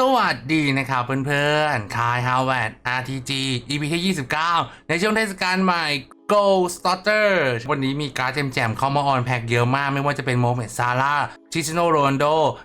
สวัสดีนะครับเพื่อนๆคายฮาวเวิร์ด RTG EP ที่29 ในช่วงเทศกาลใหม่ Go Starter วันนี้มีการ์ดแจมๆเข้ามาออนแพ็กเยอะมากไม่ว่าจะเป็นโมเมดซาร่าชิซิโนโรนโด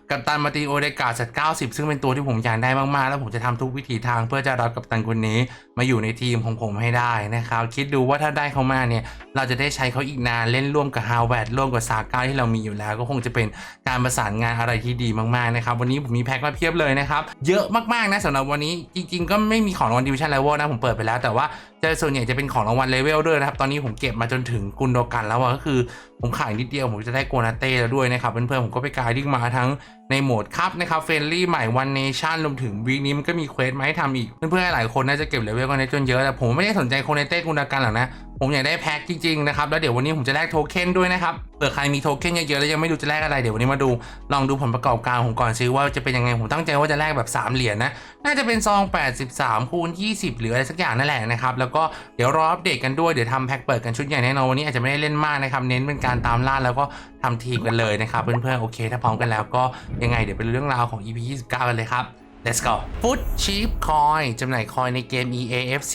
กัปตันมารติโอเดกาสัต90 ซึ่งเป็นตัวที่ผมอยากได้มาก ๆ แล้วผมจะทำทุกวิถีทางเพื่อจะรับกัปตันคนนี้มาอยู่ในทีมของผมให้ได้นะครับ คิดดูว่าถ้าได้เขามาเนี่ย เราจะได้ใช้เขาอีกนาน เล่นร่วมกับฮาวเวิร์ดร่วมกับซาก้าที่เรามีอยู่แล้ว ก็คงจะเป็นการประสานงานอะไรที่ดีมาก ๆ นะครับ วันนี้ผมมีแพ็คมาเพียบเลยนะครับ เยอะมาก ๆ นะสำหรับวันนี้จริง ๆ ก็ไม่มีของรางวัลดิวิชั่นเลเวลนะผมเปิดไปแล้วแต่ว่าจะส่วนใหญ่จะเป็นของรางวัลเลเวลด้วยนะครับตอนนี้ผมเก็บมาจนถึงกุนโดกันแล้วก็คือ ผมขายนิดเดียวผมจะได้โกนาเต้แล้วด้วยนะครับเพื่อนๆผมก็ไปกายดิ้งมาทั้งในโหมดคัพนะครับเฟรนลี่ใหม่วันเนชั่นรวมถึงวีนี้มันก็มีเควสมาให้ทำอีก เพื่อนๆหลายคนน่าจะเก็บเลเวลกันได้จนเยอะแต่ผมไม่ได้สนใจโกนาเต้กุนาการหรอกนะ ผมอยากได้แพ็คจริงๆนะครับแล้วเดี๋ยววันนี้ผมจะแลกโทเค็นด้วยนะครับเผื่อใครมีโทเค็นเยอะๆแล้วยังไม่รู้จะแลกอะไรเดี๋ยววันนี้มาดูลองดูผลประกอบการผมก่อนซิว่าจะเป็นยังไงผมตั้งใจว่าจะแลกแบบ3เหรียญนะน่าจะเป็นซอง 83 คูณ 20 หรืออะไรสักอย่างนั่นแหละนะครับแล้วก็เดี๋ยวรออัปเดตกันด้วยเดี๋ยวทำแพ็คเปิดกันชุดใหญ่แน่นอนวันนี้อาจจะไม่ได้เล่นมากนะครับเน้นเป็นการตามล่าแล้วก็ทำทีมกันเลยนะครับเพื่อนๆโอเค ถ้าพร้อมกันแล้วก็ยังไงเดี๋ยวเป็นเรื่องราวของ EP 29กันเลยครับ Let's go Foot Cheap Coin จำหน่ายคอยในเกม EAFC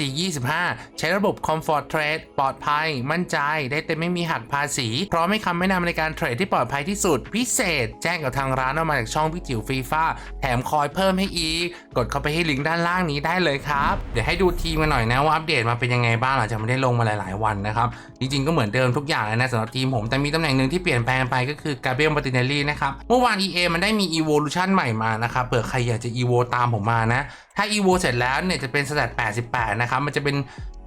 25 ใช้ระบบ Comfort Trade ปลอดภัย มั่นใจ ได้เต็มไม่มีหักภาษี พร้อมให้คำแนะนำในการเทรดที่ปลอดภัยที่สุด พิเศษ แจ้งกับทางร้านออกมาจากช่องพี่จิ๋วฟีฟ่าแถมคอยเพิ่มให้อีก กดเข้าไปที่ลิงก์ด้านล่างนี้ได้เลยครับ เดี๋ยวให้ดูทีมกันหน่อยนะว่าอัปเดตมาเป็นยังไงบ้างหลังจากไม่ได้ลงมาหลาย ๆ วันนะครับ จริง ๆ ก็เหมือนเดิมทุกอย่างเลยนะสำหรับทีมผม แต่มีตำแหน่งหนึ่งที่เปลี่ยนแปลงไปก็คือกาเบรียลมาติเนลลี่นะครับ เมื่อวาน EA มันได้มี Evolution ใหม่มานะครับ เผื่อใครอยากจะ Evo ตามผมมานะ ถ้า Evo เสร็จแล้วเนี่ยจะเป็นสแตท88 นะครับ มันจะเป็น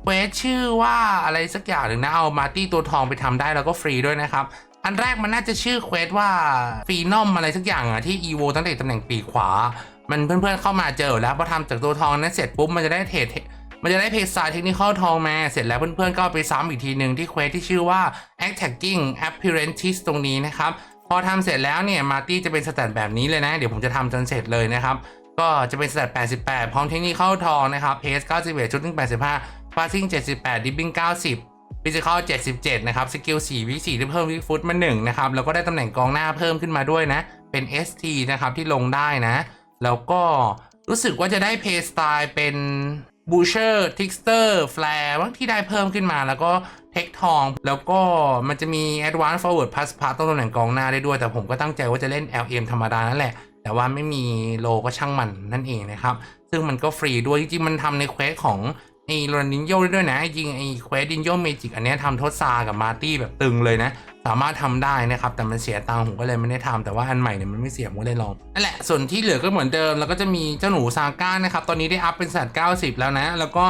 เควสชื่อว่าอะไรสักอย่างหนึ่งนะ เอามาตี้ตัวทองไปทำได้แล้วก็ฟรีด้วยนะครับ อันแรกมันน่าจะชื่อเควสว่าฟีนอมอะไรสักอย่างอะที่ Evo ตั้งแต่ตำแหน่งปีกขวา มันเพื่อนๆเข้ามาเจอแล้วพอทำจากตัวทองนั้นเสร็จปุ๊บมันจะได้เทรดมันจะได้เพจสายเทคนิคทองมา เสร็จแล้วเพื่อนๆก็เอาไปซ้ำอีกทีหนึ่งที่เควสที่ชื่อว่า attacking appearances ตรงนี้นะครับ พอทำเสร็จแล้วเนี่ยมาตี้จะเป็นสแตทแบบนี้เลยนะ เดี๋ยวผมจะทำจนเสร็จเลยนะครับ ก็จะเป็นสแตท88 พร้อมเทคนิคเข้าทองนะครับเพจ91ชุดถึง85ฟาซิ่ง78ดิบบิ้ง90ฟิสิกอล77 นะครับ สกิล4วิ4ที่เพิ่มวิฟุตมา1นะครับ แล้วก็ได้ตำแหน่งกองหน้าเพิ่มขึ้นมาด้วยนะ เป็น ST นะครับที่ลงได้นะ แล้วก็รู้สึกว่าจะได้เพย์สไตล์เป็นบูเชอร์ทิกสเตอร์แฟร์บางที่ได้เพิ่มขึ้นมาแล้วก็เทคทอง แล้วก็มันจะมี Advanced Forward Pass Pass ตรงตำแหน่งกองหน้าได้ด้วย แต่ผมก็ตั้งใจว่าจะเล่น LM ธรรมดานั่นแหละ แต่ว่าไม่มีโลก็ช่างมันนั่นเองนะครับ ซึ่งมันก็ฟรีด้วยจริงๆมันทำในเควสของไอ้โรนินโยด้วยนะ จริงไอ้เควสดินโยเมจิกอันเนี้ยทำทดซากับมาตี้แบบตึงเลยนะ สามารถทำได้นะครับ แต่มันเสียตังค์ผมก็เลยไม่ได้ทำแต่ว่าอันใหม่เนี่ยมันไม่เสียผมก็เลยลองนั่นแหละส่วนที่เหลือก็เหมือนเดิม แล้วก็จะมีเจ้าหนูซาก้านะครับ ตอนนี้ได้อัพเป็นสัตว์90 แล้วนะ แล้วก็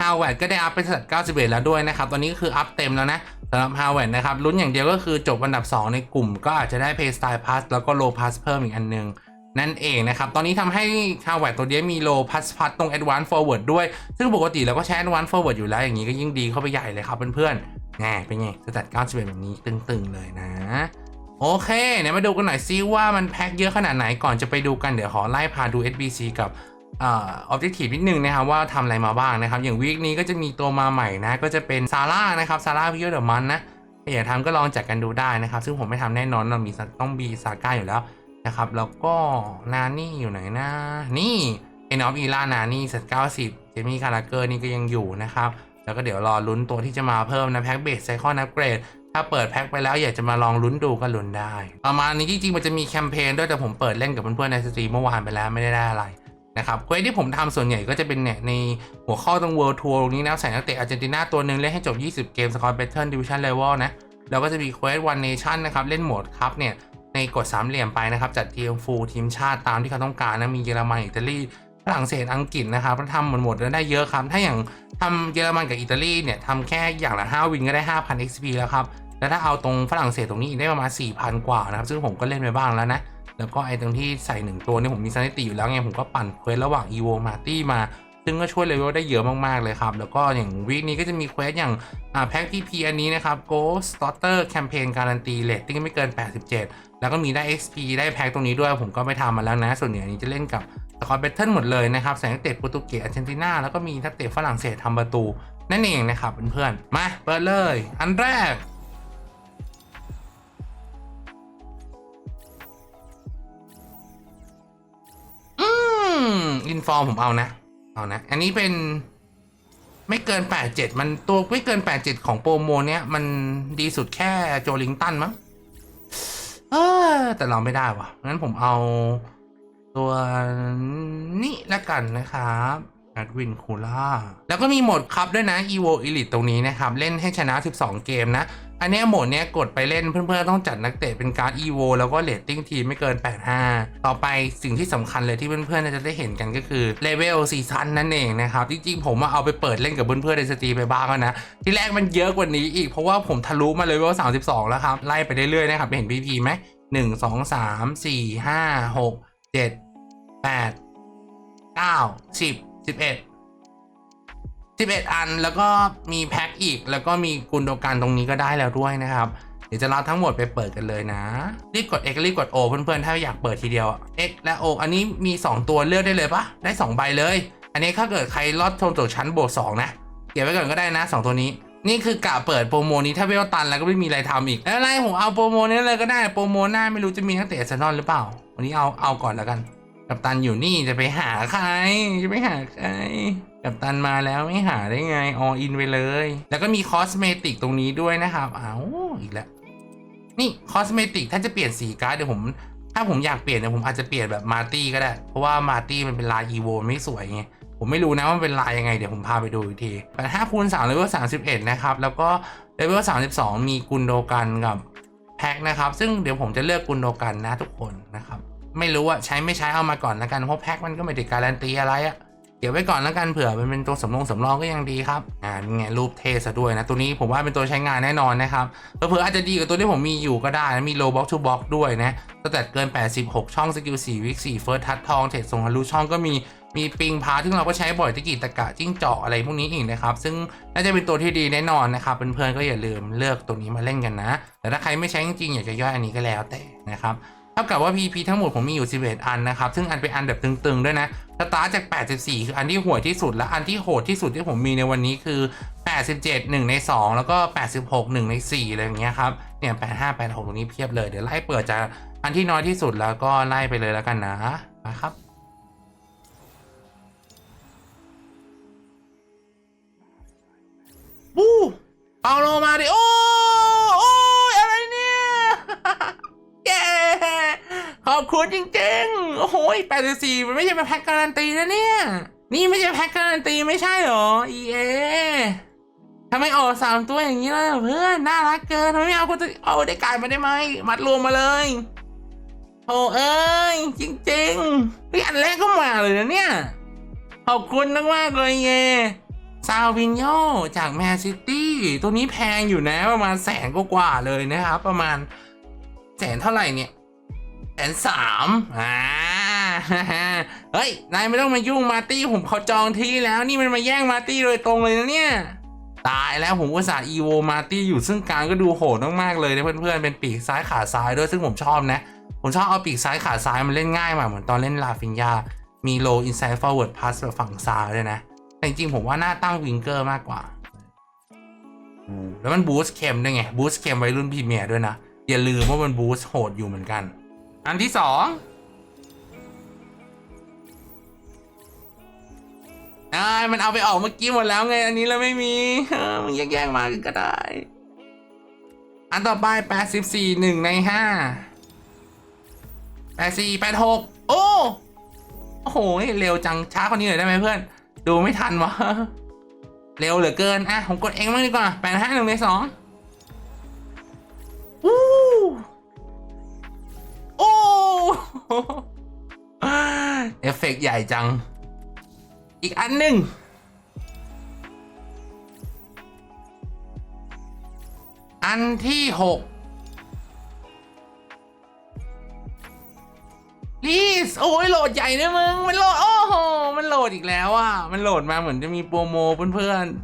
ฮาวเวิร์ดก็ได้อัพเป็นสัตว์91 แล้วด้วยนะครับ ตอนนี้ก็คืออัพเต็มแล้วนะสำหรับฮาวเวิร์ดนะครับลุ้นอย่างเดียวก็คือจบอันดับ 2 ในกลุ่ม ก็อาจจะได้เพย์สไตล์พาสแล้วก็โลพาสเพิ่มอีกอันนึง นั่นเองนะครับ ตอนนี้ทำให้ฮาวเวิร์ดตัวนี้มีโลพัสพัสตรง Advanced Forward ด้วย ซึ่งปกติเราก็ใช้ Advanced Forward อยู่แล้ว อย่างนี้ก็ยิ่งดีเข้าไปใหญ่เลยครับเพื่อนๆแง่เป็นไงสแตท91แบบนี้ตึงๆเลยนะ โอเคเดี๋ยวมาดูกันหน่อยซิว่ามันแพ็คเยอะขนาดไหนก่อนจะไปดูกันเดี๋ยวขอไล่พาดู SBC กับอ่า Objective นิดนึงนะครับว่าทำอะไรมาบ้างนะครับ อย่างวีคนี้ก็จะมีตัวมาใหม่นะ ก็จะเป็นซาร่านะครับซาร่าพิโยเดอร์มันนะอยากทำก็ลองจัดกันดูได้นะครับ ซึ่งผมไม่ทำแน่นอนเรามีต้องมีซาก้าอยู่แล้ว นะครับ แล้วก็นานี่อยู่ไหนนะนี่เอนอฟอีล่านานี่สัตว์90เจมี่คาราเกอร์นี่ก็ยังอยู่นะครับ แล้วก็เดี๋ยวรอลุ้นตัวที่จะมาเพิ่มนะแพ็คเบสไซคอนอัปเกรดถ้าเปิดแพ็คไปแล้วอยากจะมาลองลุ้นดูก็ลุ้นได้ ประมาณนี้จริงๆมันจะมีแคมเปญด้วยแต่ผมเปิดเล่นกับเพื่อนๆในสตรีมเมื่อวานไปแล้วไม่ได้ได้อะไรนะครับเควสที่ผมทำส่วนใหญ่ก็จะเป็นเนี่ยในหัวข้อตรง World Tour ตรงนี้นะใส่นักเตะอาร์เจนตินาตัวหนึ่งเล่นให้จบ 20 เกมสกอร์เบทเทิลดิวิชั่นเลเวลนะแล้วก็จะมีเควส One Nation นะครับ เล่นโหมดครับเนี่ย ในกดสามเหลี่ยมไปนะครับ จัดทีมฟูลทีมชาติตามที่เขาต้องการนะมีเยอรมันอิตาลีฝรั่งเศสอังกฤษนะครับแล้วทำหมดหมดแล้วได้เยอะครับ ถ้าอย่างทำเยอรมันกับอิตาลีเนี่ยทำแค่อย่างละ5วินก็ได้ 5,000 XP แล้วครับ แล้วถ้าเอาตรงฝรั่งเศสตรงนี้ได้ประมาณ 4,000 กว่านะครับ ซึ่งผมก็เล่นไปบ้างแล้วนะ แล้วก็ไอ้ตรงที่ใส่หนึ่งตัวนี่ผมมีซันิติอยู่แล้วไงผมก็ปั่นเควสระหว่าง EVO m a r t y มา ซึ่งก็ช่วยเลเวลได้เยอะมากๆเลยครับ แล้วก็อย่างวีคนี้ก็จะมีเควสอย่างแพ็กที่ P อันนี้นะครับ Ghost Starter Campaign การันตีเรตติ้งไม่เกิน 87 แล้วก็มีได้ XP ได้แพ็กตรงนี้ด้วย ผมก็ไปทำมาแล้วนะ ส่วนใหญ่นี้จะเล่นกับสกอร์เบเทิลหมดเลยนะครับแสงเตะโปรตุเกสอาร์เจนตินาแล้วก็มีนักเตะฝรั่งเศสทำประตู นั่นเองนะครับเพื่อนๆ มาเปิดเลย อันแรกอืมนฟอร์มผมเอานะ เอานะ อันนี้เป็นไม่เกิน87มันตัวไม่เกิน87ของโปรโมเนี้ย มันดีสุดแค่โจลิงตันมั้งเออแต่เราไม่ได้วะงั้นผมเอาตัวนี้ละกันนะครับแอดวินคูล่าแล้วก็มีโหมดครับด้วยนะ EVO Elite ตรงนี้นะครับ เล่นให้ชนะ 12 เกมนะ อันนี้โหมดเนี้ยกดไปเล่นเพื่อนๆต้องจัดนักเตะเป็นการ์ด EVO แล้วก็เรตติ้งทีไม่เกิน 85 ต่อไปสิ่งที่สำคัญเลยที่เพื่อนๆจะได้เห็นกันก็คือเลเวลซีซันนั่นเองนะครับ จริงๆ ผมเอาไปเปิดเล่นกับเพื่อนๆในสตรีมไปบ้างแล้วนะ ที่แรกมันเยอะกว่านี้อีกเพราะว่าผมทะลุมาเลเวล32 แล้วครับ ไล่ไปเรื่อยๆนะครับเห็นพีพีไหมหนึ่งสองสามสี่ห้าหกเจ็ดแปดเก้าสิบสิบเอ็ด 11 อันแล้วก็มีแพ็คอีก แล้วก็มีกุนโดกันตรงนี้ก็ได้แล้วด้วยนะครับเดี๋ยวจะเราทั้งหมดไปเปิดกันเลยนะรีบกด X รีบกด O เพื่อนๆ ถ้าอยากเปิดทีเดียวอะ X และ O อันนี้มี 2 ตัวเลือกได้เลยปะได้ 2 ใบเลย อันนี้ถ้าเกิดใครลอดโทนตัวชั้นโบวก2นะเก็บไว้ก่อนก็ได้นะ 2 ตัวนี้ นี่คือกะเปิดโปรโมนี้ถ้าเวลตันแล้วก็ไม่มีอะไรทำอีกแล้วอะไรผมเอาโปรโมนี้เลยก็ได้โปรโมหน้าไม่รู้จะมีนักเตะอาร์เซนอลหรือเปล่า วันนี้เอาเอาก่อนแล้วกัน กับตันอยู่นี่จะไปหาใครจะไปหาใคร กับตันมาแล้วไม่หาได้ไงออินไปเลย แล้วก็มีคอสเมติกตรงนี้ด้วยนะครับอ้าวอีกแล้ว นี่คอสเมติกถ้าจะเปลี่ยนสีการ์ดเดี๋ยวผม ถ้าผมอยากเปลี่ยนเนี่ยผมอาจจะเปลี่ยนแบบมาร์ตี้ก็ได้ เพราะว่ามาร์ตี้มันเป็นลายอีโวไม่สวยไงผมไม่รู้นะว่ามันเป็นลายยังไง เดี๋ยวผมพาไปดูอีกทีแต่ถ้าคูณ3เลเวล31นะครับ แล้วก็เลเวล32มีกุนโดกันกับแพ็คนะครับ ซึ่งเดี๋ยวผมจะเลือกกุนโดกันนะทุกคนนะครับ ไม่รู้อะใช้ไม่ใช้เอามาก่อนแล้วกัน เพราะแพ็คมันก็ไม่ได้การันตีอะไรอะ เก็บไว้ก่อนแล้วกันเผื่อมันเป็นตัวสำรองสำรองก็ยังดีครับอ่านี่ไงรูปเทซะด้วยนะตัวนี้ผมว่าเป็นตัวใช้งานแน่นอนนะครับเผื่ออาจจะดีกว่าตัวที่ผมมีอยู่ก็ได้นะมีโลบ็อกทูบ็อกด้วยนะตั้งแต่เกิน 86 ช่องสกิล4วิก4เฟิร์สทัชทองเทรดส่งฮารุช่องก็มีมีปิงพาซึ่เราก็ใช้บ่อยตะกี้ตะกะจิ้งเจาะอะไรพวกนี้อีกนะครับ ซึ่งน่าจะเป็นตัวที่ดีแน่นอนนะครับเพื่อนๆก็อย่าลืมเลือกตัวนี้มาเล่นกันนะ แต่ถ้าใครไม่ใช้จริงๆอยากจะย่อยอันนี้ก็แล้วแต่นะครับ ท่ากับว่า PP ทั้งหมดผมมีอยู่ 11 อันนะครับ ซึ่งอันเป็นอันแบบตึงๆ ด้วยนะ สตาร์จาก 84 คืออันที่ห่วยที่สุด และอันที่โหดที่สุดที่ผมมีในวันนี้คือ 87 1 ใน 2 แล้วก็ 86 1 ใน4อะไรอย่างเงี้ยครับ เนี่ย 85 86 ตรงนี้เพียบเลย เดี๋ยวไล่เปิดจากอันที่น้อยที่สุดแล้วก็ไล่ไปเลยแล้วกันนะนะครับวู้เปาโลมาดิโอ้ อบคุณจริงๆ โอ้โหแปดสี่มันไม่ใช่แพ็กการันตีนะเนี่ย นี่ไม่ใช่แพ็กการันตีไม่ใช่เหรอ EA ทำไมออกสามตัวอย่างนี้ล่ะเพื่อนน่ารักเกินทำไมไม่เอาคนตัวเอาได้กายมาได้ไหมมัดรวมมาเลยโอ้เอ้ยจริงๆเฮ้ยอันแรกก็มาเลยนะเนี่ย ขอบคุณมากๆเลยเยซาวินโยจากแมนซิตี้ตัวนี้แพงอยู่นะประมาณแสนกว่าเลยนะครับ ประมาณแสนเท่าไหร่เนี่ย แสนสามอ่าเฮ้ย นายไม่ต้องมายุ่งมาตี้ผมเขาจองที่แล้วนี่มันมาแย่งมาตี้โดยตรงเลยนะเนี่ย ตายแล้วผมอุตส่าห์อีโวมาตี้อยู่ซึ่งกางก็ดูโหดมากๆเลยนะเพื่อนๆ เป็นปีกซ้ายขาซ้ายด้วยซึ่งผมชอบนะ ผมชอบเอาปีกซ้ายขาซ้ายมันเล่นง่ายมาเหมือนตอนเล่นลาฟินยา มี low inside forward pass แบบฝั่งซ้ายด้วยนะ แต่จริงๆผมว่าหน้าตั้งวิงเกอร์มากกว่า แล้วมันบูสต์เคมด้วยไงบูสต์เคมไว้รุ่นพรีเมียร์ด้วยนะอย่าลืมว่ามันบูสต์โหดอยู่เหมือนกัน อันที่สองอ่ามันเอาไปออกเมื่อกี้หมดแล้วไง อันนี้เราไม่มีมึงแย่งๆมาก็ได้ อันต่อไปแปดสิบสี่หนึ่งในห้าแปดสี่แปดหกโอ้โอ้โหเร็วจังช้ากว่านี้หน่อยได้ไหมเพื่อน ดูไม่ทันวะเร็วเหลือเกิน อะ ผมกดเองบ้างดีกว่าแปดห้าหนึ่งในสองอู้ เอฟเฟกต์ใหญ่จัง อีกอันหนึ่งอันที่หกลีสโอ้ยโหลดใหญ่นะมึง มันโหลด โอ้โห มันโหลดอีกแล้วอะ มันโหลดมาเหมือนจะมีโปรโมเพื่อนๆ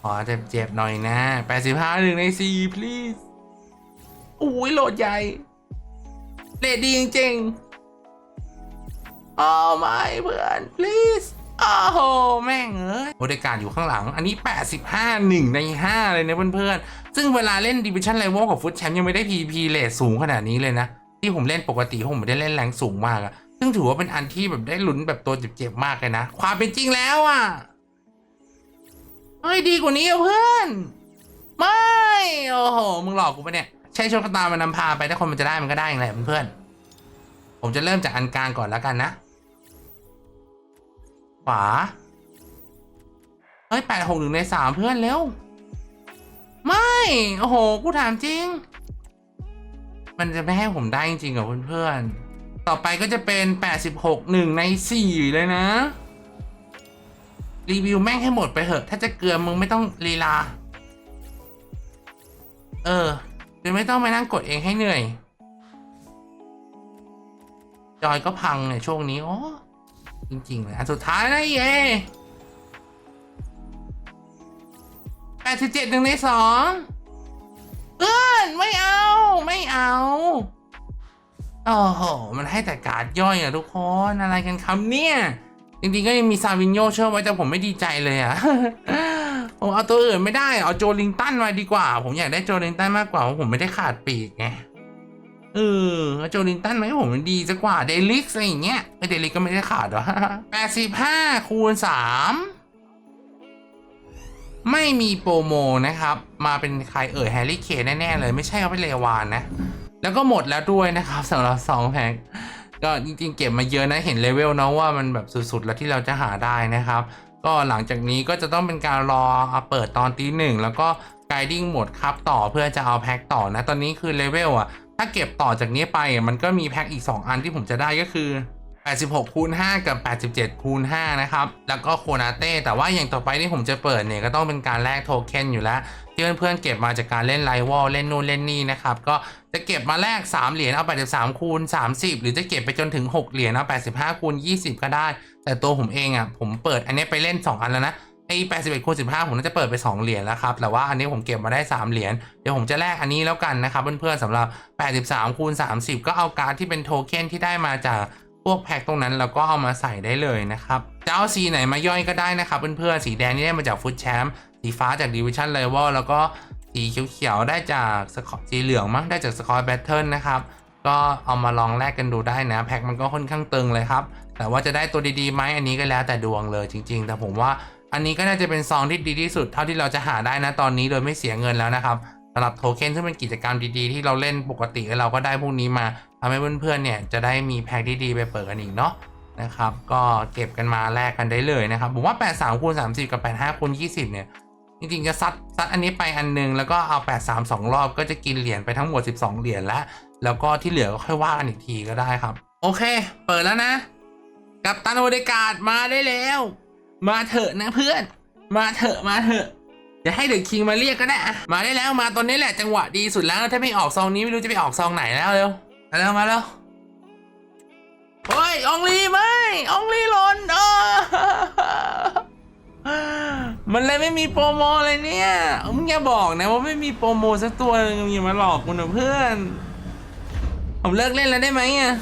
ขอเจ็บๆหน่อยนะ 85หนึ่งใน4 please อ้ยโหลดใหญ่เลดดีจริงๆ โอ้ไม่เพื่อน please โอ้โห แม่งเอ้ยโอเดการอยู่ข้างหลัง อันนี้ 85 1 ใน 5 เลยนะเพื่อนๆ ซึ่งเวลาเล่นดิวิชั่นไ i เวลกับฟุตแชมป์ยังไม่ได้ PP เลทสูงขนาดนี้เลยนะ ที่ผมเล่นปกติผมไม่ได้เล่นแรงสูงมากอะซึ่งถือว่าเป็นอันที่แบบได้ลุ้นแบบตัวเจ็บๆมากเลยนะ ความเป็นจริงแล้วอะเฮ้ยดีกว่านี้อะเพื่อน ไม่ โอ้โห มึงหลอกกูปะเนี่ย ใช้โชคชะตามันนำพาไปถ้าคนมันจะได้มันก็ได้เองแหละเพื่อนๆผมจะเริ่มจากอันกลางก่อนแล้วกันนะ ขวาเฮ้ยแปดหกหนึ่งในสามเพื่อนเร็ว ไม่ โอ้โห กูถามจริง มันจะไม่ให้ผมได้จริงๆกับเพื่อนๆ ต่อไปก็จะเป็น86หกหนึ่งใน4เลยนะ รีวิวแม่งให้หมดไปเถอะ ถ้าจะเกลือมึงไม่ต้องลีลา เออ เดี๋ยไม่ต้องมานั่งกดเองให้เหนื่อย จอยก็พังเนี่ยช่วงนี้ โอ้จริง ๆ เลย อันสุดท้ายนะเย่แปดสิบเจ็ดหนึ่งในสองเพื่อนไม่เอา ไม่เอา โอ้โห มันให้แต่การ์ดย่อยอะทุกคน อะไรกันครับเนี่ย จริงๆก็ยังมีซาวินโยเชื่อไว้แต่ผมไม่ดีใจเลยอะผมเอาตัวอื่นไม่ได้เอาโจลิงตันมาดีกว่า ผมอยากได้โจลิงตันมากกว่าเพราะผมไม่ได้ขาดปีกไงเออเอาโจลิงตันไหมผมมันดีสักกว่าเดลิกอะไรอย่างเงี้ยไอเดลิกก็ไม่ได้ขาดหรอแปดสิบห้าคูณสามไม่มีโปรโมนะครับ มาเป็นใครเอ่ยแฮร์รี่เคนแน่ ๆ เลย ไม่ใช่เขาเป็นเลวานนะ แล้วก็หมดแล้วด้วยนะครับสำหรับสองแพ็ค ก็จริงๆเก็บมาเยอะนะเห็นเลเวลเนาะว่ามันแบบสุดๆแล้วที่เราจะหาได้นะครับ ก็หลังจากนี้ก็จะต้องเป็นการรอเปิดตอนตีหนึ่งแล้วก็ไกดิ้งหมดครับต่อเพื่อจะเอาแพ็คต่อนะ ตอนนี้คือเลเวลอะถ้าเก็บต่อจากนี้ไปมันก็มีแพ็คอีก 2 อันที่ผมจะได้ก็คือ 86คูณ5กับ 87คูณ5นะครับแล้วก็โคนาเต้แต่ว่าอย่างต่อไปที่ผมจะเปิดเนี่ยก็ต้องเป็นการแลกโทเค็นอยู่แล้วที่เพื่อนๆเก็บมาจากการเล่นไลวอลเล่นนู่นเล่นนี่นะครับก็จะเก็บมาแลก3เหรียญเอา83คูณ30 หรือจะเก็บไปจนถึง 6 เหรียญเอา85คูณ20 ก็ได้ แต่ตัวผมเองอะผมเปิดอันนี้ไปเล่น 2 อันแล้วนะไอ้81คูณ15 ผมน่าจะเปิดไป 2 เหรียญแล้วครับ แต่ว่าอันนี้ผมเก็บมาได้ 3 เหรียญ เดี๋ยวผมจะแลกอันนี้แล้วกันนะครับ เพื่อนๆสำหรับ 83คูณ30 ก็เอาการที่เป็นโทเค็นที่ได้มาจาก พวกแพ็คตรงนั้นเราก็เอามาใส่ได้เลยนะครับ จะเอาสีไหนมาย่อยก็ได้นะครับเพื่อนๆสีแดงนี่ได้มาจากฟุตแชมป์สีฟ้าจากดิวิชั่นเลเวลแล้วก็สีเขียวๆได้จากสสีเหลืองมั้งได้จากสกอร์แบทเทิลนะครับก็เอามาลองแลกกันดูได้นะ แพ็คมันก็ค่อนข้างตึงเลยครับ แต่ว่าจะได้ตัวดีๆไหมอันนี้ก็แล้วแต่ดวงเลยจริง ๆ แต่ผมว่าอันนี้ก็น่าจะเป็นซองที่ดีที่สุดเท่าที่เราจะหาได้นะตอนนี้โดยไม่เสียเงินแล้วนะครับ สำหรับโทเค็นซึ่งเป็นกิจกรรมดีๆ ที่เราเล่นปกติแล้วเราก็ได้พวกนี้มาทำให้เพื่อนๆเนี่ยจะได้มีแพ็คที่ดีไปเปิดกันอีกเนาะนะครับ ก็เก็บกันมาแลกกันได้เลยนะครับผมว่า83คูณ30 กับ 85คูณ20 เนี่ย จริงๆจะซัดซัดอันนี้ไปอันนึง แล้วก็เอา 8 3 2 รอบก็จะกินเหรียญไปทั้งหมด 12 เหรียญแล้ว แล้วก็ที่เหลือก็ค่อยว่ากันอีกทีก็ได้ครับ โอเค เปิดแล้วนะ กับตันโอเดกาดมาได้แล้ว มาเถอะนะเพื่อน มาเถอะมาเถอะ อย่าให้เดอะคิงมาเรียกก็ได้อะมาได้แล้วมาตอนนี้แหละจังหวะดีสุดแล้วถ้าไม่ออกซองนี้ไม่รู้จะไปออกซองไหนแล้วเร็วมาแล้วมาแล้วเฮ้ยองลีไม่องลีหล่นเออมันเลยไม่มีโปรโมเลยเนี่ยมึงอย่าบอกนะว่าไม่มีโปรโมสักตัวนึงอย่ามาหลอกกูนะเพื่อนผมเลิกเล่นแล้วได้ไหมอะ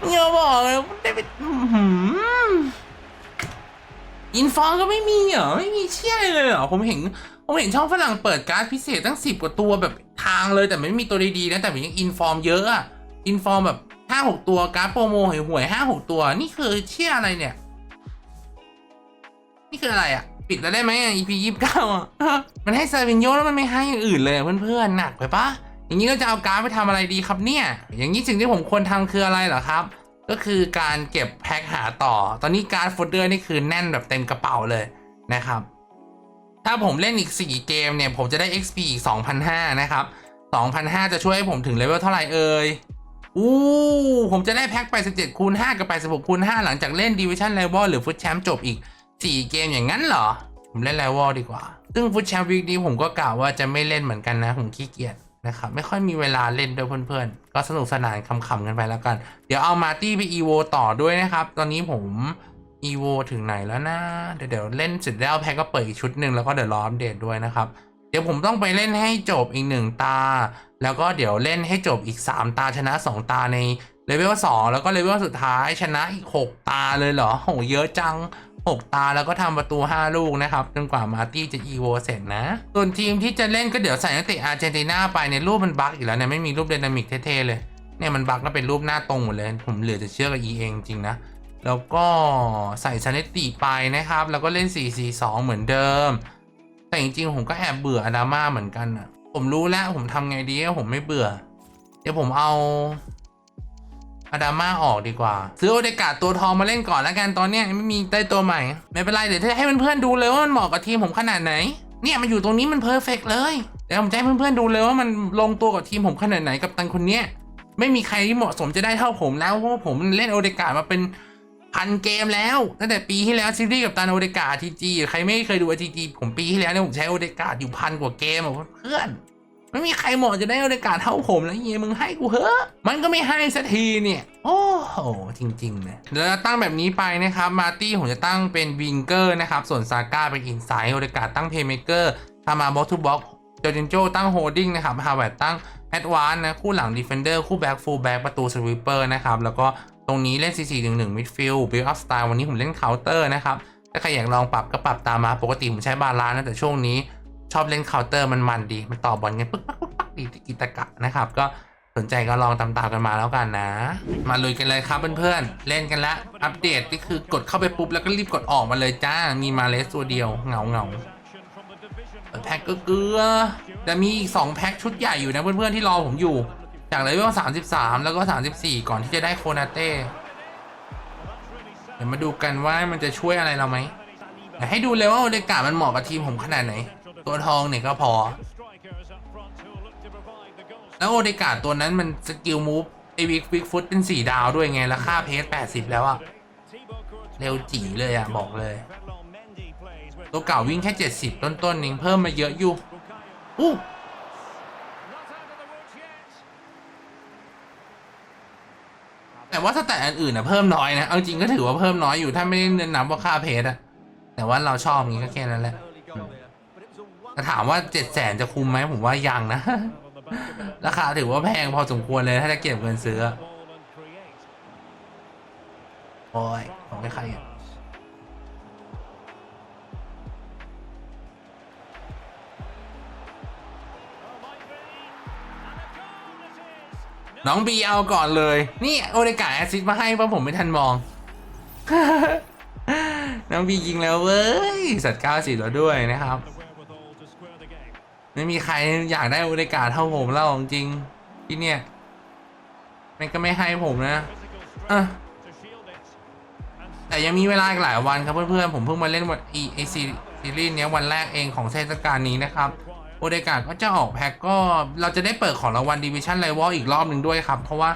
มึงอย่าบอกเลยได้ไป อินฟองก็ไม่มีเหรอ ไม่มีเชี่ยอะไรเลยเหรอ ผมเห็น ผมเห็นช่องฝรั่งเปิดการ์ดพิเศษตั้งสิบกว่าตัวแบบทางเลยแต่ไม่มีตัวดีๆนะแต่มันยังอินฟอร์มเยอะอะอินฟอร์มแบบห้าหกตัวการ์ดโปรโมหวยห้าหกตัว นี่คือเชี่ยอะไรเนี่ย นี่คืออะไรอะปิดแล้วได้ไหมอะ EP ยี่สิบเก้าอะมันให้ซาวินโยแล้วมันไม่ให้อย่างอื่นเลยเพื่อนๆหนักไปปะอย่างนี้เราจะเอาการ์ดไปทำอะไรดีครับเนี่ย อย่างนี้สิ่งที่ผมควรทำคืออะไรเหรอครับ ก็คือการเก็บแพ็คหาต่อ ตอนนี้การ์ดโฟลเดอร์นี่คือแน่นแบบเต็มกระเป๋าเลยนะครับ ถ้าผมเล่นอีก 4 เกมเนี่ย ผมจะได้ XP อีก 2,500 นะครับ 2,500 จะช่วยให้ผมถึงเลเวลเท่าไหร่เอ่ยอู้ผมจะได้แพ็ค87คูณ5กับ86คูณ5หลังจากเล่น Division Level หรือ Foot Champ จบอีก 4 เกมอย่างนั้นเหรอ ผมเล่น Level ดีกว่า ซึ่ง Foot Champ Week นี้ผมก็กล่าวว่าจะไม่เล่นเหมือนกันนะ ผมขี้เกียจ นะครับไม่ค่อยมีเวลาเล่นด้วยเพื่อนๆ ก็สนุกสนานขำๆกันไปแล้วกัน เดี๋ยวเอามาตี้ไป EVO ต่อด้วยนะครับ ตอนนี้ผม EVO ถึงไหนแล้วนะเดี๋ยวเดี๋ยวเล่นเสร็จแล้วแพ็คก็เปิดอีกชุดหนึ่งแล้วก็เดี๋ยวรออัปเดตด้วยนะครับ เดี๋ยวผมต้องไปเล่นให้จบอีกหนึ่งตา แล้วก็เดี๋ยวเล่นให้จบอีก 3 ตาชนะ 2 ตาในเลเวล2แล้วก็เลเวลสุดท้ายชนะอีก 6 ตาเลยเหรอโหเยอะจัง 6 ตาแล้วก็ทำประตู 5 ลูกนะครับ จนกว่ามาตี้จะอีโวเสร็จนะ ส่วนทีมที่จะเล่นก็เดี๋ยวใส่นักเตะอาร์เจนตินาไปในรูปมันบั๊กอีกแล้วเนี่ยไม่มีรูปไดนามิกเท่ๆเลยเนี่ยมันบั๊กก็เป็นรูปหน้าตรงหมดเลย ผมเหลือจะเชื่อกับ EA จริงนะแล้วก็ใส่ซาเนตติไปนะครับ แล้วก็เล่น 4-4-2 เหมือนเดิม แต่จริงๆ ผมก็แอบเบื่ออดาม่าเหมือนกันอะ ผมรู้แล้วผมทำไงดีให้ผมไม่เบื่อ เดี๋ยวผมเอา อดาม่าออกดีกว่า ซื้อโอเดกาตัวทองมาเล่นก่อนแล้วกันตอนเนี้ยไม่มีได้ตัวใหม่ ไม่เป็นไรเดี๋ยวให้เพื่อนๆดูเลยว่ามันเหมาะกับทีมผมขนาดไหน เนี่ยมันอยู่ตรงนี้มันเพอร์เฟกเลยเดี๋ยวผมจะให้เพื่อนๆดูเลยว่ามันลงตัวกับทีมผมขนาดไหนกับตันคนเนี้ยไม่มีใครที่เหมาะสมจะได้เท่าผมแล้วเพราะผมเล่นโอเดกามาเป็นพันเกมแล้วตั้งแต่ปีที่แล้วซีรีส์กับตันโอเดกาทีจีใครไม่เคยดูทีจีผมปีที่แล้วเนี่ยผมใช้โอเดกาอยู่พันกว่าเกมอะเพื่อน ไม่มีใครเหมาะจะได้โอเดกาเท่าผมแล้วเฮียมึงให้กูเหอะมันก็ไม่ให้สักทีเนี่ย โอ้โหจริงๆเลยเดี๋ยวตั้งแบบนี้ไปนะครับมาตี้ผมจะตั้งเป็นวิงเกอร์นะครับส่วนซาก้าเป็นอินไซด์โอเดกาตั้งเพย์เมเกอร์ทามาบ็อกทูบ็อกโจจินโจตั้งโฮดดิ้งนะครับฮาวเวิร์ดตั้งแอดวานนะคู่หลังดีเฟนเดอร์คู่แบ็กฟูลแบ็กประตูสวีปเปอร์นะครับแล้วก็ตรงนี้เล่น 4 4 1 1มิดฟิลด์บิลอัพสไตล์วันนี้ผมเล่นเคาน์เตอร์นะครับถ้าใครอยากลองปรับก็ปรับตามมาปกติผมใช้บาลานนะแต่ช่วงนี้ ชอบเล่นเคาน์เตอร์มันมันดี มันต่อบอลกันปึ๊กปักปึ๊กปักดีกิตกะนะครับ ก็สนใจก็ลองตามๆกันมาแล้วกันนะ มาลุยกันเลยครับเพื่อนๆ เล่นกันละ อัปเดตที่คือกดเข้าไปปุ๊บแล้วก็รีบกดออกมาเลยจ้า มีมาเลสตัวเดียวเหงาเงาแพ็คเกลือแต่มีอีก2แพ็คชุดใหญ่อยู่นะเพื่อนๆที่รอผมอยู่ จากเลเวล33แล้วก็34ก่อนที่จะได้โคนาเต้ เดี๋ยวมาดูกันว่ามันจะช่วยอะไรเราไหมให้ดูเลยว่าโอเดกามันเหมาะกับทีมผมขนาดไหน ตัวทองเนี่ยก็พอ แล้วโอเดกาตัวนั้นมันสกิลมูฟไอวิกวิกฟุตเป็นสี่ดาวด้วยไง แล้วค่าเพสแปดสิบแล้วอะเร็วจีเลยอะบอกเลย ตัวเก่าวิ่งแค่เจ็ดสิบต้นๆเองเพิ่มมาเยอะอยู่อู้แต่ว่าถ้าแต่อันอื่นอะเพิ่มน้อยนะ เอาจริงก็ถือว่าเพิ่มน้อยอยู่ถ้าไม่ได้เน้นนับว่าค่าเพสอะแต่ว่าเราชอบงี้ก็แค่นั้นแหละ แต่ถามว่าเจ็ดแสนจะคุ้มไหมผมว่ายังนะ ราคาถือว่าแพงพอสมควรเลยถ้าจะเก็บเงินซื้อ โอ้ย ของใครอะน้องบีเอาก่อนเลย นี่โอเดกาแอซิสต์มาให้เพราะผมไม่ทันมอง น้องบียิงแล้วเว้ย สัตว์เก้าสิแล้วด้วยนะครับ ไม่มีใครอยากได้โอเดกาเท่าผมแล้วจริงที่เนี่ยมันก็ไม่ให้ผมนะอะแต่ยังมีเวลาอีกหลายวันครับเพื่อนๆผมเพิ่งมาเล่นวันอีไอซีซีรีส์เนี้ยวันแรกเองของเทศกาลนี้นะครับโอเดกาก็จะออกแพ็กก็เราจะได้เปิดของรางวัลดิวิชั่นไ i วอลอีกรอบหนึ่งด้วยครับ เพราะว่า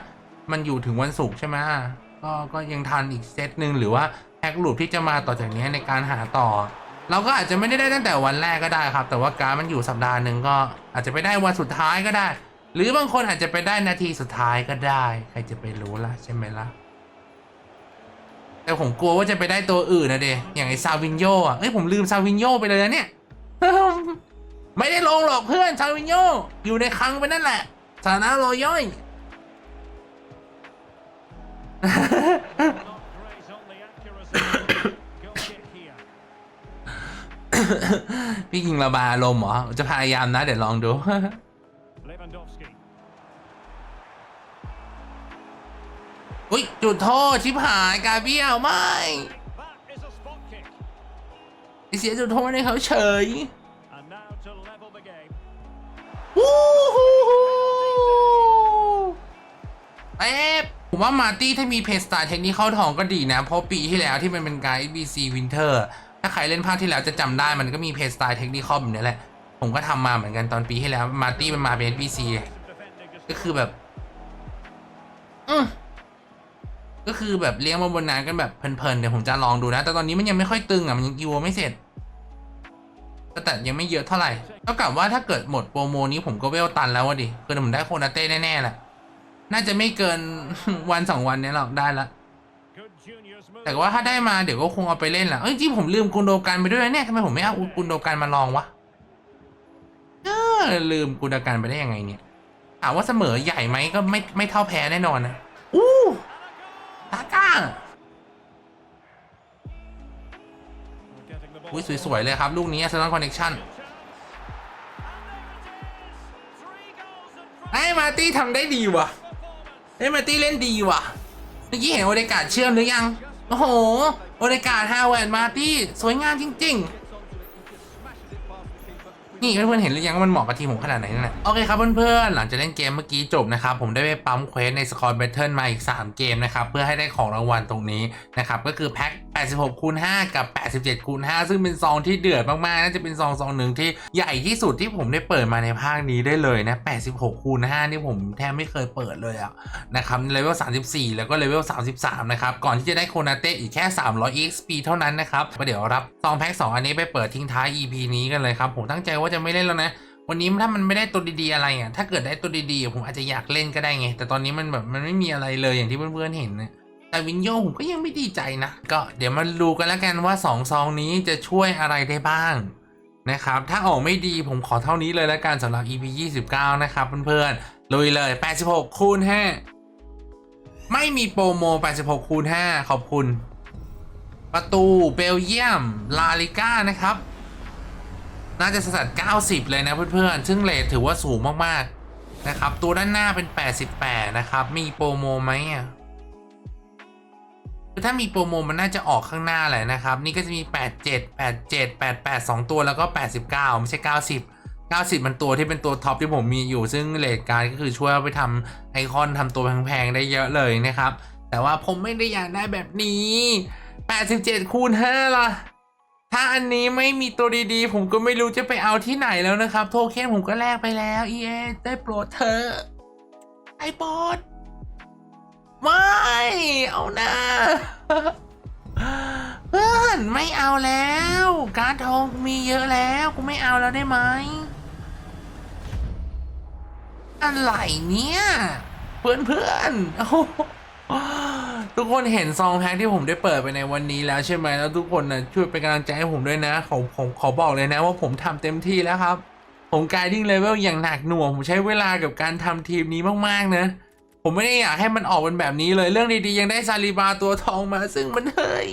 มันอยู่ถึงวันศุกร์ใช่ไหมก็ก็ยังทันอีกเซตหนึ่งหรือว่าแพ็กหลูปที่จะมาต่อจากนี้ในการหาต่อ เราก็อาจจะไม่ได้ได้ตั้งแต่วันแรกก็ได้ครับ แต่ว่าการมันอยู่สัปดาห์หนึ่งก็อาจจะไปได้วันสุดท้ายก็ได้ หรือบางคนอาจจะไปได้นาทีสุดท้ายก็ได้ ใครจะไปรู้ล่ะใช่ไหมล่ะแต่ผมกลัวว่าจะไปได้ตัวอื่นนะเดอย่างไอ้ซาวินโยอะเอ้ยผมลืมซาวินโยไปเลยนะเนี่ย ไม่ได้ลงหรอกเพื่อนซาวินโยอยู่ในคังไปนั่นแหละสถานะรอย่อย พี่ยิงระบายอารมณ์เหรอ จะพยายามนะ เดี๋ยวลองดู อุ้ย จุดโทษ ชิบหายกาเบียวไม่เสียจุดโทษให้เขาเฉยวู้ฮู้ฮู้เอ๊ะผมว่ามาร์ตี้ถ้ามีเพสตาเทคนิคเข้าทองก็ดีนะ เพราะปีที่แล้วที่มันเป็นการ BC Winter ถ้าใครเล่นภาคที่แล้วจะจำได้มันก็มีเพสตาเทคนิคเข้าแบบนี้แหละ ผมก็ทำมาเหมือนกันตอนปีที่แล้ว มาร์ตี้มันมาเป็น NPC ก็คือแบบอืก็คือแบบเลี้ยงมาบนน้ำกันแบบเพลินๆเดี๋ยวผมจะลองดูนะ แต่ตอนนี้มันยังไม่ค่อยตึงอะมันยังอีโวไม่เสร็จแต่ยังไม่เยอะเท่าไหร่เท่ากับว่าถ้าเกิดหมดโปรโมนี้ผมก็เวลตันแล้ววะดิคือผมได้โคนาเต้แน่ๆแหละน่าจะไม่เกินวันสองวันนี้หรอกได้ละ แต่ว่าถ้าได้มาเดี๋ยวก็คงเอาไปเล่นแหละเอ้ยจริงผมลืมกุนโดกันไปด้วยนะเนี่ยทำไมผมไม่เอากุนโดกันมาลองวะเออลืมกุนโดกันไปได้ยังไงเนี่ยถามว่าเสมอใหญ่ไหมก็ไม่ไม่เท่าแพ้แน่นอนนะอู้ตาก้าอุ้ยสวย ๆ เลยครับ ลูกนี้ Arsenal Connection ไอ้มาร์ตี้ทำได้ดีว่ะไอ้มาร์ตี้เล่นดีว่ะเมื่อกี้เห็นโอเดกาดเชื่อมหรือยัง โอ้โหบรรยากาศฮาวเวิร์ดมาร์ตี้ สวยงามจริง ๆ นี่เพื่อนๆเห็นหรือยังว่ามันเหมาะกับทีมผมขนาดไหนนั่นแหละโอเคครับเพื่อนๆหลังจากเล่นเกมเมื่อกี้จบนะครับผมได้ไปปั๊มเควสในสกอร์แบทเทิลมาอีก 3 เกมนะครับเพื่อให้ได้ของรางวัลตรงนี้นะครับก็คือแพ็ค86คูณ5กับ 87คูณ5ซึ่งเป็นซองที่เดือดมากๆน่าจะเป็นซองซองหนึ่งที่ใหญ่ที่สุดที่ผมได้เปิดมาในภาคนี้ได้เลยนะ86คูณ5นี่ผมแทบไม่เคยเปิดเลยอะนะครับเลเวล34 แล้วก็เลเวล33นะครับก่อนที่จะได้โคนาเต้อีกแค่300 EXP เท่านั้นนะครับก็เดี๋ยวรับซองแพ็ค2อันนี้ไปเปิดทิ้งท้าย EP นี้กันเลยครับผมตั้งใจว่าจะไม่เล่นแล้วนะ วันนี้ถ้ามันไม่ได้ตัวดีๆอะไรอะ ถ้าเกิดได้ตัวดีๆผมอาจจะอยากเล่นก็ได้ไง แต่ตอนนี้มันแบบมันไม่มีอะไรเลยอย่างที่เพื่อนๆเห็นนะแต่วินโยผมก็ยังไม่ดีใจนะ ก็เดี๋ยวมาดูกันแล้วกันว่า2ซองนี้จะช่วยอะไรได้บ้างนะครับ ถ้าออกไม่ดีผมขอเท่านี้เลยแล้วกันสำหรับ EP 29 นะครับเพื่อนๆ ลุยเลย 86 คูณ 5 ไม่มีโปรโม 86 คูณ 5 ขอบคุณ ประตูเบลเยียม ลาลิก้านะครับ น่าจะสกัด90 เลยนะเพื่อนๆ ซึ่งเลทถือว่าสูงมากๆ นะครับ ตัวด้านหน้าเป็น 88 นะครับ มีโปรโมไหมอะถ้ามีโปรโมมันน่าจะออกข้างหน้าแหละนะครับ นี่ก็จะมี 87 87 88 2 ตัวแล้วก็ 89 ไม่ใช่ 90 90 มันตัวที่เป็นตัวท็อปที่ผมมีอยู่ ซึ่งเลทการก็คือช่วยไปทำไอคอนทำตัวแพงๆ ได้เยอะเลยนะครับ แต่ว่าผมไม่ได้อยากได้แบบนี้ 87คูณ5ล่ะ ถ้าอันนี้ไม่มีตัวดีๆ ผมก็ไม่รู้จะไปเอาที่ไหนแล้วนะครับ โทเค็นผมก็แลกไปแล้ว EA ได้โปรดเธอ ไอโปรดไม่ เอานะเพื่อนไม่เอาแล้ว การทองมีเยอะแล้วกูไม่เอาแล้วได้ไหมอะไรเนี่ย เพื่อนเพื่อนโอ้ ทุกคนเห็นซองแพ็คที่ผมได้เปิดไปในวันนี้แล้วใช่ไหมแล้วทุกคนนะช่วยเป็นกำลังใจให้ผมด้วยนะผมผมขอบอกเลยนะว่าผมทำเต็มที่แล้วครับ ผมการดิ้งเลเวลอย่างหนักหน่วงผมใช้เวลากับการทำทีมนี้มากๆนะ ผมไม่ได้อยากให้มันออกเป็นแบบนี้เลยเรื่องดีๆยังได้ซาลิบาตัวทองมาซึ่งมันเฮ้ย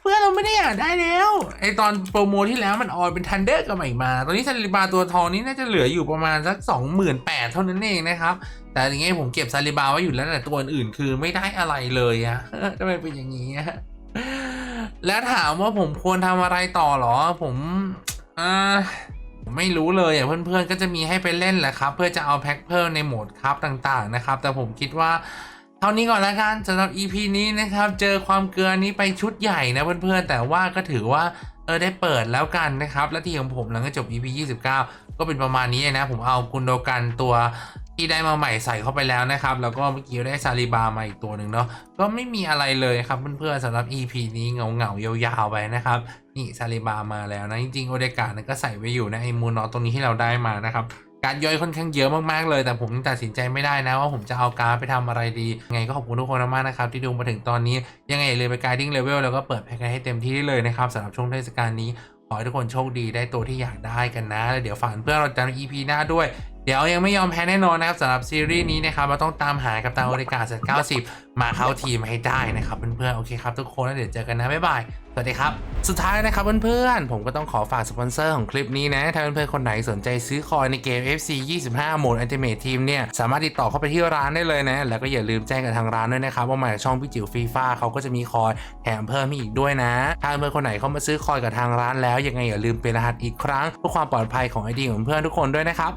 เพื่อนเราไม่ได้อยากได้แล้วไอตอนโปรโมที่แล้วมันออนเป็นทันเดอร์กับใหม่มา ตอนนี้ซาลิบาตัวทองนี้น่าจะเหลืออยู่ประมาณสักสองหมื่นแปดเท่านั้นเองนะครับแต่อย่างงี้ผมเก็บซาลิบาไว้อยู่แล้วแต่ตัวอื่นคือไม่ได้อะไรเลยอะทำไมเป็นอย่างนี้อะแล้วถามว่าผมควรทำอะไรต่อหรอ ผมอ่า ไม่รู้เลยอะเพื่อนๆก็จะมีให้ไปเล่นแหละครับ เพื่อจะเอาแพ็คเพิ่มในโหมดครับต่างๆนะครับ แต่ผมคิดว่าเท่านี้ก่อนละกันสำหรับ EP นี้นะครับ เจอความเกลือนี้ไปชุดใหญ่นะเพื่อนๆ แต่ว่าก็ถือว่าเออได้เปิดแล้วกันนะครับ และที่ของผมหลังจากจบ EP 29 ก็เป็นประมาณนี้นะ ผมเอากุนโดกันตัวที่ได้มาใหม่ใส่เข้าไปแล้วนะครับ แล้วก็เมื่อกี้ได้ซาลิบามาอีกตัวหนึ่งเนาะก็ไม่มีอะไรเลยครับเพื่อนๆสำหรับ EP นี้เงาๆยาวๆไปนะครับ นี่ซาลิบามาแล้วนะ จริงๆ โอเดกาเนี่ยก็ใส่ไว้อยู่นะไอ้มูนอตรงนี้ที่เราได้มานะครับ การย่อยค่อนข้างเยอะมากๆเลย แต่ผมตัดสินใจไม่ได้นะว่าผมจะเอาการดไปทำอะไรดี ไงก็ขอบคุณทุกคนมากๆนะครับ ที่ดูมาถึงตอนนี้ ยังไงอย่าลืมไปการดิ้งเลเวลแล้วก็เปิดแพ็คให้เต็มที่ได้เลยนะครับสำหรับช่วงเทศกาลนี้ขอให้ทุกคนโชคดีได้ตัวที่อยากได้กันนะ แล้วเดี๋ยวฝากเพื่อนเราจำ EP หน้าด้วย เดี๋ยวยังไม่ยอมแพ้แน่นอนนะครับสำหรับซีรีส์นี้นะครับเราต้องตามหากับตาโอเดกาเซต90 มาเข้าทีมให้ได้นะครับเพื่อนๆโอเคครับทุกคนแล้วเดี๋ยวเจอกันนะบ๊ายบายสวัสดีครับ สุดท้ายนะครับเพื่อนๆผมก็ต้องขอฝากสปอนเซอร์ของคลิปนี้นะ ถ้าเพื่อนๆคนไหนสนใจซื้อคอยในเกม FC 25 โหมด Ultimate Team เนี่ยสามารถติดต่อเข้าไปที่ร้านได้เลยนะ แล้วก็อย่าลืมแจ้งกับทางร้านด้วยนะครับ ว่ามาจากช่องพี่จิ๋วฟีฟ่าเขาก็จะมีคอยแถมเพิ่มให้อีกด้วยนะ ถ้าเพื่อนๆคนไหนเข้ามาซื้อคอยกับทางร้านแล้วยังไงอย่าลืมเป็นรหัสอีกครั้งเพื่อความปลอดภัยของไอดีของเพื่อนทุกคนด้วยนะครับ